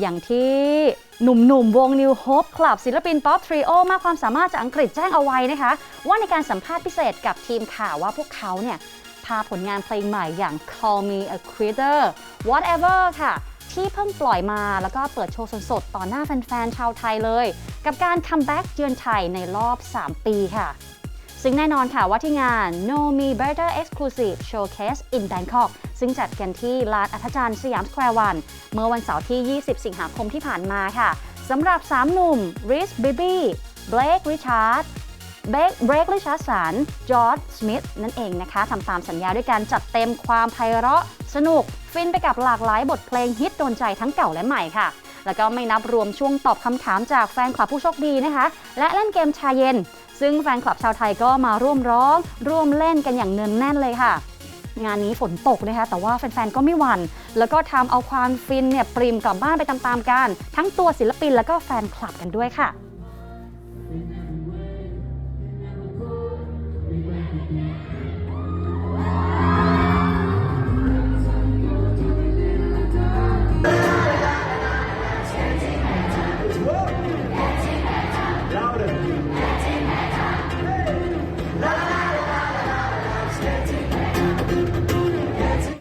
อย่างที่หนุ่มๆ วง New Hope Club ศิลปินป๊อปทริโอมากความสามารถจากอังกฤษแจ้งเอาไว้นะคะ ว่าในการสัมภาษณ์พิเศษกับทีมข่าวว่าพวกเขาเนี่ย พาผลงานเพลงใหม่อย่าง Call Me a Quitter Whatever ค่ะ ที่เพิ่งปล่อยมาแล้วก็เปิดโชว์สดๆ ต่อหน้าแฟนๆ ชาวไทยเลย กับการคัมแบ็กเยือนไทยในรอบ 3 ปีค่ะ ซึ่งแน่นอนค่ะว่าที่งาน No Me Better Exclusive Showcase in Bangkok ซึ่งจัดกันที่ลานอัธจันทร์สยามสแควร์วัน เมื่อวันเสาร์ที่ 20 สิงหาคมที่ผ่านมาค่ะสำหรับ 3 หนุ่ม Rich Bibi Blake Richard เบรกเบรกลิชาสัน จอร์ดสมิธนั่นเองนะคะทำตามสัญญาด้วยการจัดเต็มความไพเราะ สนุก ฟินไปกับหลากหลายบทเพลงฮิตโดนใจทั้งเก่าและใหม่ค่ะ แล้วก็ไม่นับรวมช่วงตอบคำถามจากแฟนคลับผู้โชคดีนะคะ และเล่นเกมชาเย็น ซึ่งแฟนคลับชาวไทยก็มาร่วมร้อง ร่วมเล่นกันอย่างเนืองแน่นเลยค่ะ งานนี้ฝนตกนะคะ แต่ว่าแฟนๆ ก็ไม่หวัน่น แล้วก็ทำเอาความฟินเนี่ยปริมกลับบ้านไปตามๆกัน ทั้งตัวศิลปินแล้วก็แฟนคลับกันด้วยค่ะ